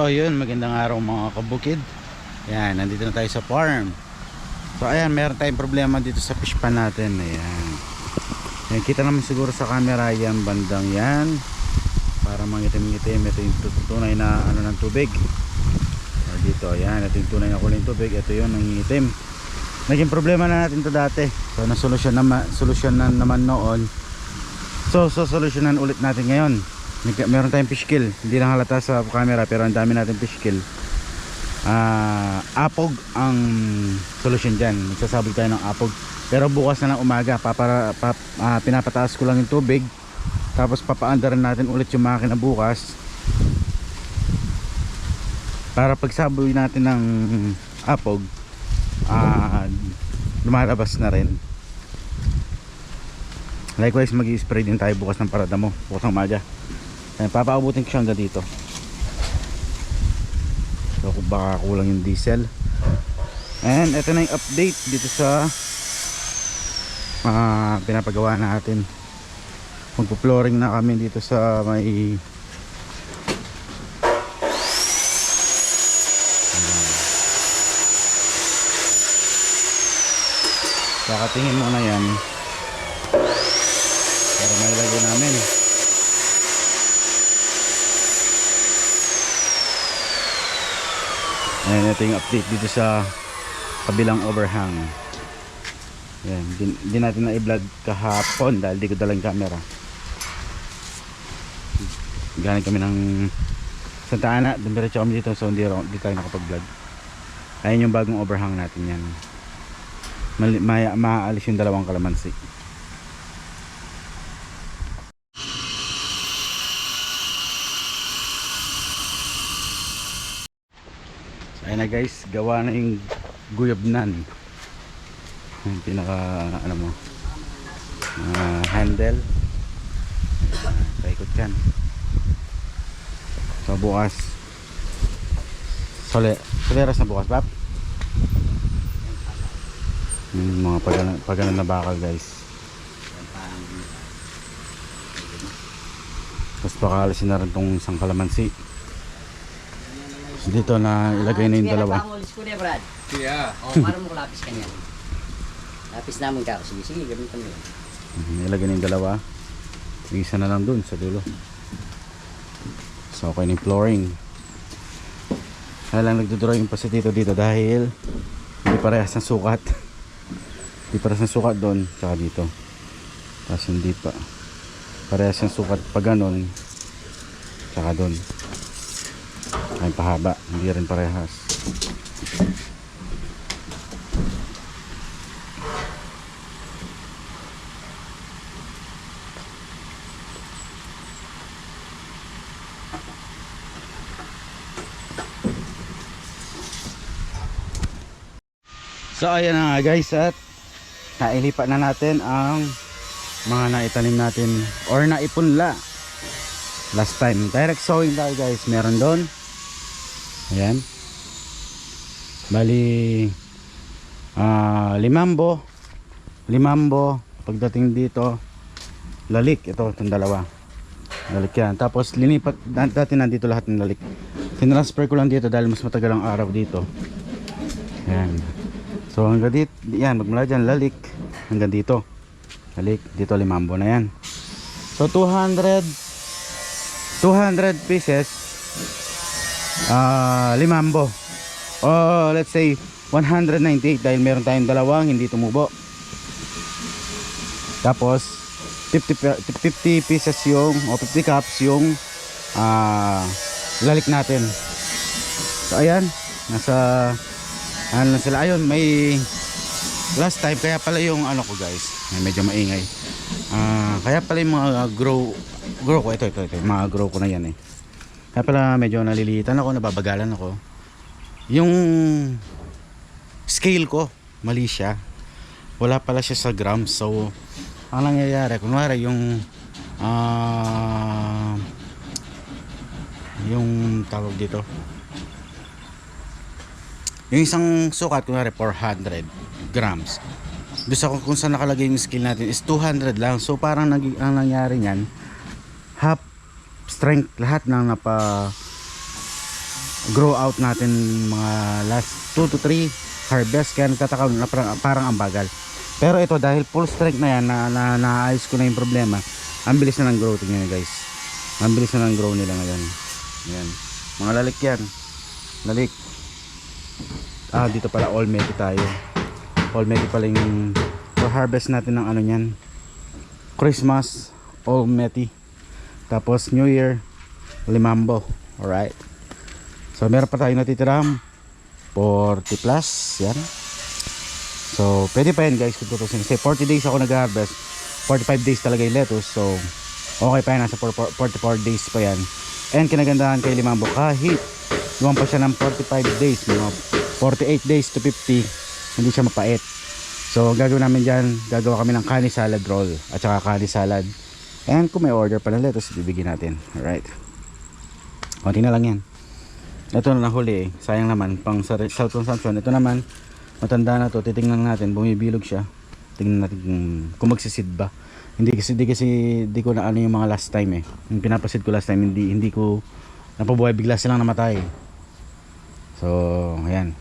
So yun, magandang araw mga kabukid. Yan, nandito na tayo sa farm. So ayan, meron tayong problema dito sa fish pan natin. Ayan. Yan, kita naman siguro sa camera yan, bandang yan. Para mangitim-ngitim. Ito yung tutunay na ano ng tubig. So, dito, ayan, ito yung tunay na kulay ng tubig. Ito yun, nangingitim. Naging problema na natin to dati. So nasolusyon naman, solusyon na naman noon. So, so solusyonan ulit natin ngayon. Meron tayong fish kill. Hindi lang halata sa camera pero ang dami natin fish kill. Ah, apog ang solusyon dyan. Magsasabog tayo ng apog. Pero bukas na lang umaga papara, pap, ah, pinapataas ko lang yung tubig. Tapos papaandaran natin ulit yung makina bukas. Para pagsabog natin ng apog ah, lumalabas na rin. Likewise mag spray din tayo bukas ng parada mo bukas ng umaga Ayan, papaabutin ko siya hanggang dito. So kung baka kulang yung diesel. And ito na yung update dito sa ah pinapagawa natin. Magpo-flooring na kami dito sa may Kakatingin muna yan para mailagay namin. Ayan, ito yung update dito sa kabilang overhang. Ayan, di, di natin na i-vlog kahapon dahil di ko dalang camera. Galing kami ng Santa Ana, dumiretso kami dito so hindi, ro- di tayo nakapag-vlog. Ayan yung bagong overhang natin yan. Mali, maya, maaalis yung dalawang kalamansi. Na guys, gawa na yung guyabnan. Yung pinaka ano mo ah, handle. Paikot yan. So bukas Sole, soleras na bukas, Pap? Yung mga pagana, pagana na bakal guys. Tapos pakalisin na rin tong isang kalamansi. Dito na ilagay na yung dalawa. Pangulis ko na, Brad. Yeah. O, para mo lapis ka niyan. Lapis namin ka. Sige, sige, gamitan mo yun. Mhm, Ilagay na yung dalawa. Isa na lang dun sa dulo. So okay na yung flooring. Kaya lang nagdodrawing pa si Tito dito dahil hindi parehas ng sukat. hindi parehas ng sukat doon tsaka dito. Tapos hindi pa. Parehas ng sukat pa ganun tsaka doon. Ay pahaba. Hindi rin parehas. So ayan na nga guys at nailipat na natin ang mga naitanim natin or naipunla last time. Direct sowing tayo guys. Meron doon. Ayan. Bali ah limambo. Limambo. Pagdating dito lalik. Ito itong dalawa. Lalik yan. Tapos linipat dati nandito lahat ng lalik. Tinransfer ko lang dito dahil mas matagal ang araw dito. Ayan. So hanggang dito, yan, magmula dyan, lalik, hanggang dito. Lalik, dito limambo na yan. So 200, 200 pieces, ah limambo. O let's say 198 dahil meron tayong dalawang hindi tumubo. Tapos 50, pe- 50 pieces yung, o 50 cups yung ah lalik natin. So ayan, nasa ano sila. Ayun may last time kaya pala yung ano ko guys. Medyo maingay. Ah, kaya pala yung mga grow grow ko. Ito ito ito. Mga grow ko na yan eh kaya pala medyo nalilitan ako nababagalan ako yung scale ko mali siya wala pala siya sa grams so ang nangyayari kunwari yung ah yung tawag dito yung isang sukat, kunwari 400 grams. Doon sa kung saan nakalagay yung scale natin is 200 lang. So parang nag, ang nangyari niyan, strength lahat ng napa grow out natin mga last 2 to 3 harvest kaya nagtataka na parang, parang ang bagal. Pero ito dahil full strength na yan na, na naayos ko na yung problema ang bilis na ng grow tingnan nyo guys. Ang bilis na ng grow nila ngayon. Yan mga lalik yan. Lalik. Ah dito pala all meti tayo. All meti pala yung harvest natin ng ano yan Christmas all meti tapos New Year limambo. Alright. So meron pa tayo natitirang 40 plus. Yan. So pwede pa yan guys kung tutusin. Kasi 40 days ako nag-harvest. 45 days talaga yung lettuce. So okay pa yan. Nasa 44 44 days pa yan. And kinagandahan kay limambo. Kahit lumang pa siya ng 45 days mga 48 days to 50 hindi siya mapait. So gagawin namin dyan gagawa kami ng kani salad roll at saka kani salad and kung may order pa ng lettuce bibigyan natin. Alright. Konti na lang yan. Ito na nahuli eh. sayang naman pang sa self consumption. Ito naman matanda na to. Titingnan natin bumibilog siya. Tingnan natin kung, kung magsisid ba. Hindi kasi di kasi di ko na ano yung mga last time eh. Yung pinapasid ko last time hindi hindi ko napabuhay. Bigla silang namatay. So ayan.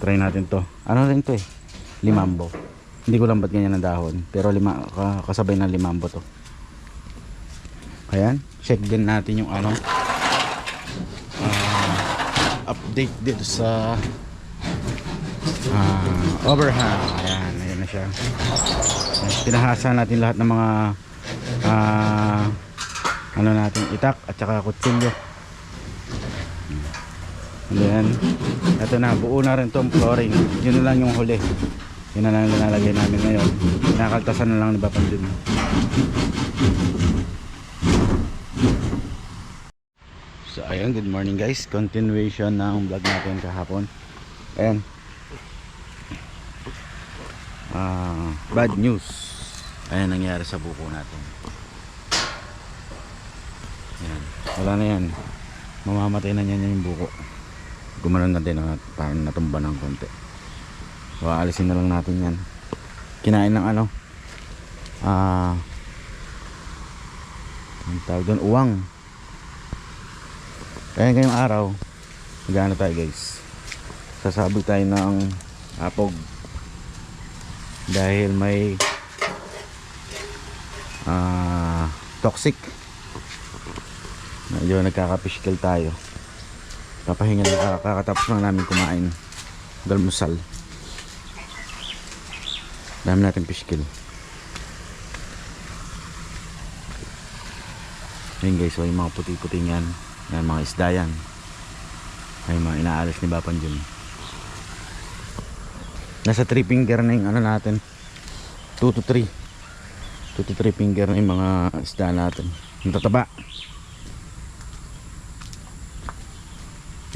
Try natin to. Ano rin to eh? Limambo. Hindi ko lang ba't ganyan ang dahon. Pero lima, ka- kasabay ng limambo to ayan check din natin yung ano. Ah, update dito sa ah, overhang. Ayan ayan na siya. Pinahasa natin lahat ng mga ah, ano natin itak at saka kutsilyo. And ito na buo na rin tong flooring. Yun na lang yung huli. Yun na lang nilalagay namin ngayon. Nakakaltasan na lang ni Bapanjun So ayun, good morning guys. Continuation ng vlog natin kahapon. Ayan. Ah, bad news. Ayan nangyari sa buko natin. Ayan. Wala na yan. Mamamatay na niyan yung buko. Gumanon na din at parang natumba ng konti. So aalisin na lang natin yan. Kinain ng ano? Ah, ang tawag doon, uwang. Kaya ngayong araw, magano tayo guys. Sasabog tayo ng apog. Dahil may ah toxic. Medyo nagkakapiskal tayo. Papahinga na kakatapos lang namin kumain. Galmusal. Dami natin piskil. Ayun guys, so yung mga puti-puti yan. Yan mga isda yan. Ay mga inaalis ni Bapan dyan. Nasa 3 finger na yung ano natin. 2 to 3. 2 to 3 finger na yung mga isda natin. Yung tataba.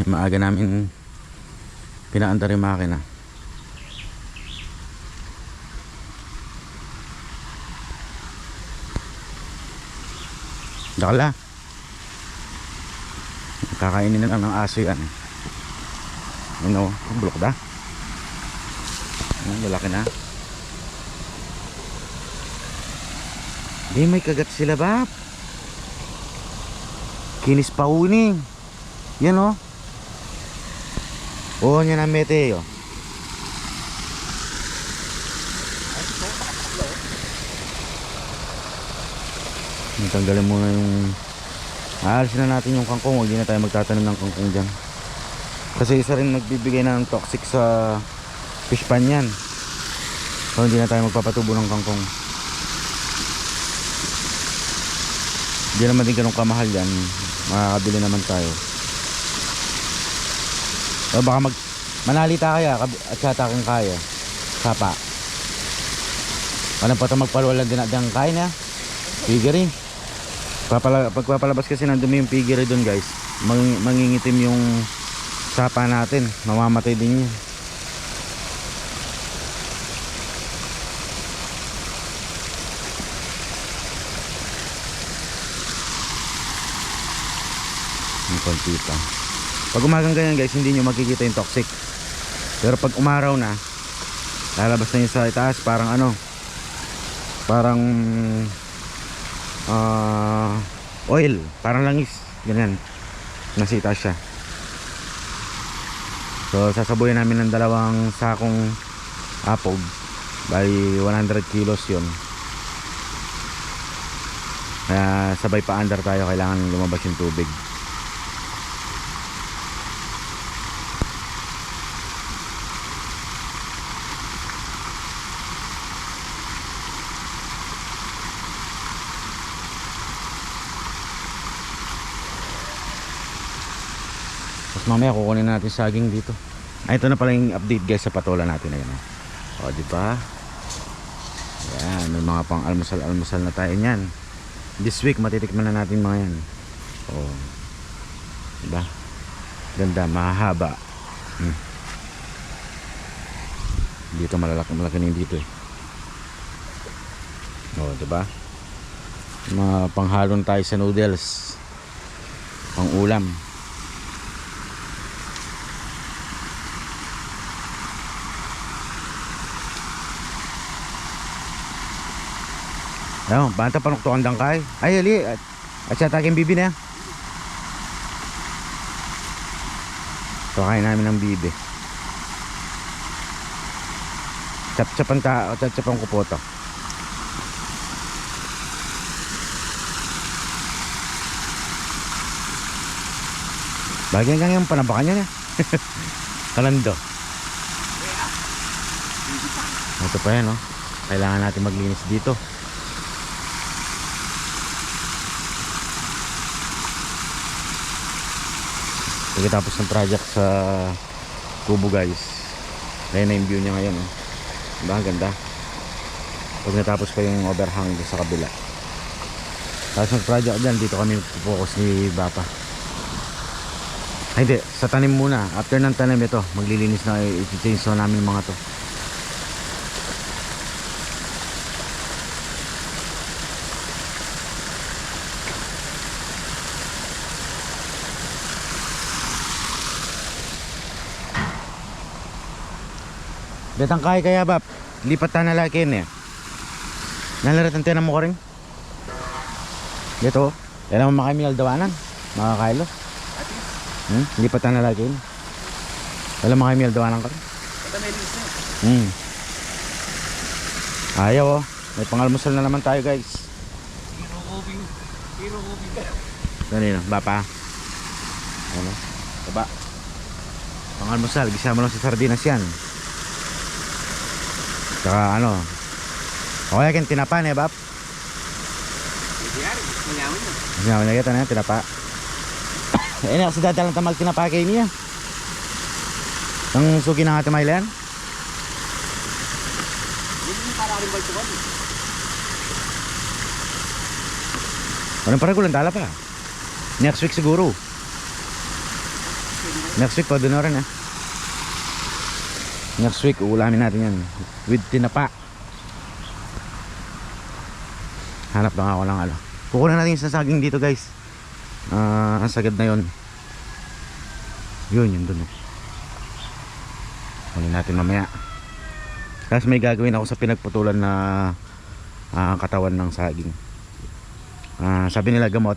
Yung maaga namin pinaandar yung makina. Dakala. Kakainin na lang ng aso yan. Ano, bulok ba? Ano, lalaki na. Di may kagat sila ba? Kinis pa uning. Yan oh. Oo, yan ang mete oh. Tanggalin muna yung Aalisin na natin yung kangkong, hindi na tayo magtatanim ng kangkong dyan. Kasi isa rin nagbibigay na ng toxic sa fish pan yan. So hindi na tayo magpapatubo ng kangkong. Hindi naman din ganun kamahal yan. Makakabili naman tayo. O baka mag manalita kaya at sata kang kaya. Sapa. Ano pa ito magpaluwalan din natin ang kaya na? Figure Papala, pagpapalabas kasi ng dumi yung piggery doon guys mang, mangingitim yung sapa natin. Mamamatay din yun. Yung konti pa pag umagang ganyan guys hindi nyo makikita yung toxic. Pero pag umaraw na lalabas na yun sa itaas parang ano parang ah oil parang langis ganyan nasita siya So sasabuyan namin ng dalawang sakong apog. Bali 100 kilos yun. Kaya sabay pa under tayo kailangan lumabas yung tubig. Mamaya kukunin natin saging dito. Ay, ito na pala yung update guys sa patola natin na yan. O, di ba? Yan, may mga pang almusal-almusal na tayo niyan. This week, matitikman na natin mga yan. O, di ba? Ganda, mahaba. Hmm. Dito malalaki, malaki na dito eh. O, di ba? Mga panghalon tayo sa noodles. Pang ulam. Ayun, banta pa nukto ang dangkay. Ay, ali. At, at siya taking bibi na. So, kain namin ng bibi. Chap-chapan o chap-chapan ko po to. Bagyan kang yung panabakan niya. Kalando. Ito pa yan, oh. Kailangan natin maglinis dito. Pagkatapos ng project sa Kubo guys. Ayan na yung view niya ngayon. Oh. Diba? Ganda. Pag natapos pa yung overhang sa kabila. Tapos ng project dyan, dito kami focus ni Bapa. Ay hindi, sa tanim muna. After ng tanim ito, maglilinis na, i-change na namin mga to. Datang kaya kaya bab. Lipat ta na laki ni. Nalarat ang tinan mo ko rin. Dito. Yan naman makamial dawanan. Mga kailo. Hmm? Lipat ta na laki ni. Wala makamial dawanan ka rin. Hmm. Ayaw oh. May pangalmusal na naman tayo guys. Kanino? Bapa? Ano? Baba. Pangalmusal. Gisama lang sa sardinas yan. Tsaka ano. O kaya kin tinapa niya, Bap. Sinama niya kita na tinapa. Eh, na kasi dadalang tamal tinapa kay niya. Ang suki ng ate Mailan. Anong para kulang tala pa? Next week siguro. Next week pa doon na rin eh. Next week, uulamin natin yan. With tinapa. Hanap lang ako ng ano. Kukunan natin yung sasaging dito guys. Ah, ang sagad na yon. Yun, yun dun. eh. Kunin natin mamaya. Tapos may gagawin ako sa pinagputulan na ah, katawan ng saging. Ah, sabi nila gamot.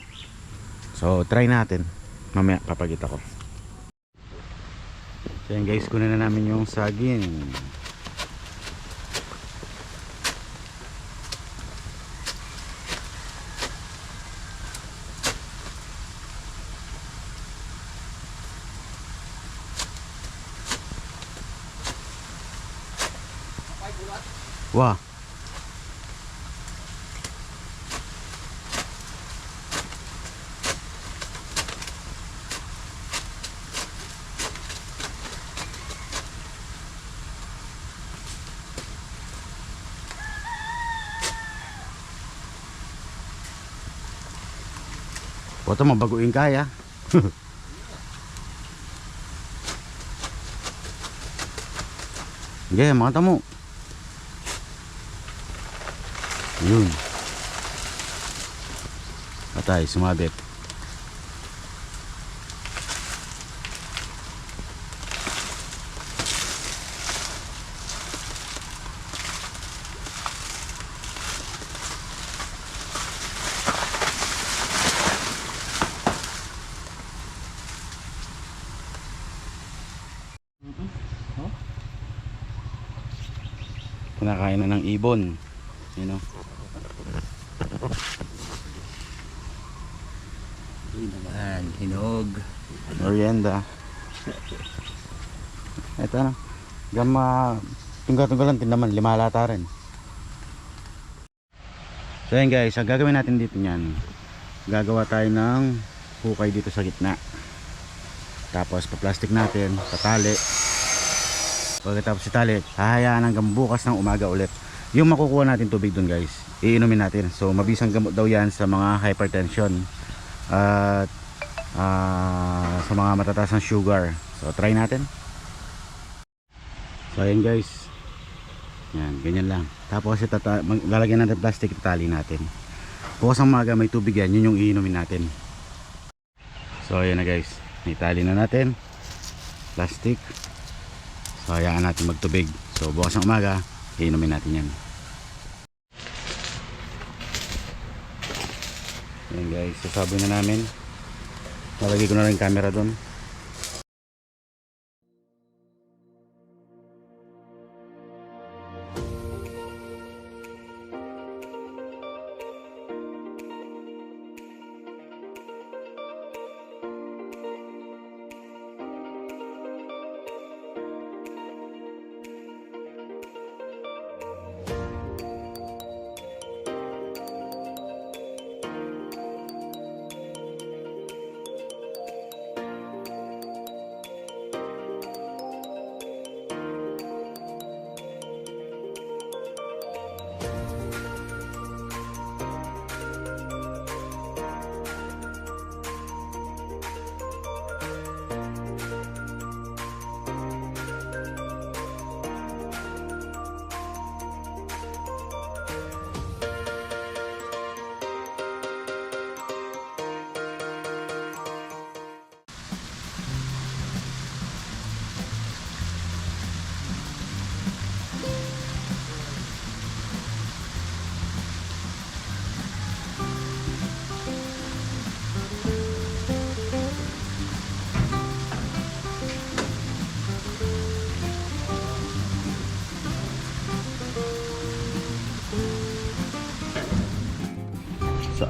So, try natin. Mamaya papagita ko. So yan guys, kunin na namin yung saging. Wah. Ito mabaguin kaya. Sige, mga tamo. Yun. Patay, sumabit. Kinakain na ng ibon. You know? Yun naman, hinog. Merienda. Ito na. Gama, tungga-tunggalan din naman, lima lata rin. So yan guys, ang gagawin natin dito niyan, gagawa tayo ng hukay dito sa gitna. Tapos pa-plastic natin, patali. Pagkatapos itali, hahayaan hanggang bukas ng umaga ulit. Yung makukuha natin tubig dun guys, iinumin natin. So mabisang gamot daw yan sa mga hypertension. At ah, sa mga matataas ng sugar. So try natin. So ayan guys. Yan, ganyan lang. Tapos itata lalagyan natin plastic, itatali natin. Bukas ang maga may tubig yan, yun yung iinumin natin. So ayan na guys. Itali na natin. Plastic. Hayaan natin magtubig. So bukas ng umaga, iinumin natin yan. Yan guys, sasaboy na namin. Nalagay ko na rin camera doon.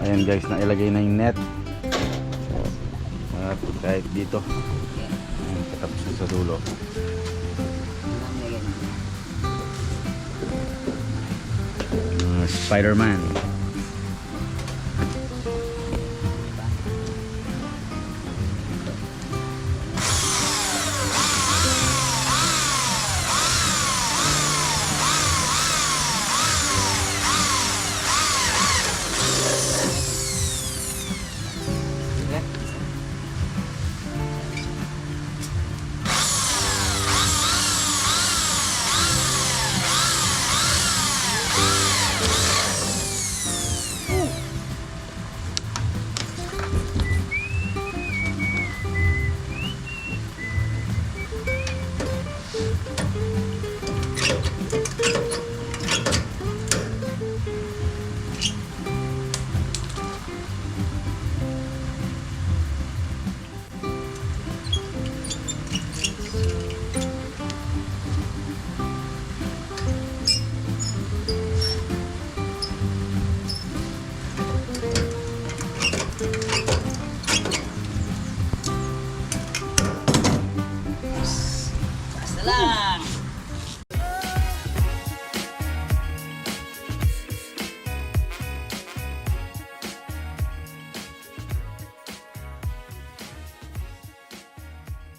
Ayan guys, nailagay na yung net. At kahit dito, ayan, katapos na sa dulo. Uh, Spider-Man.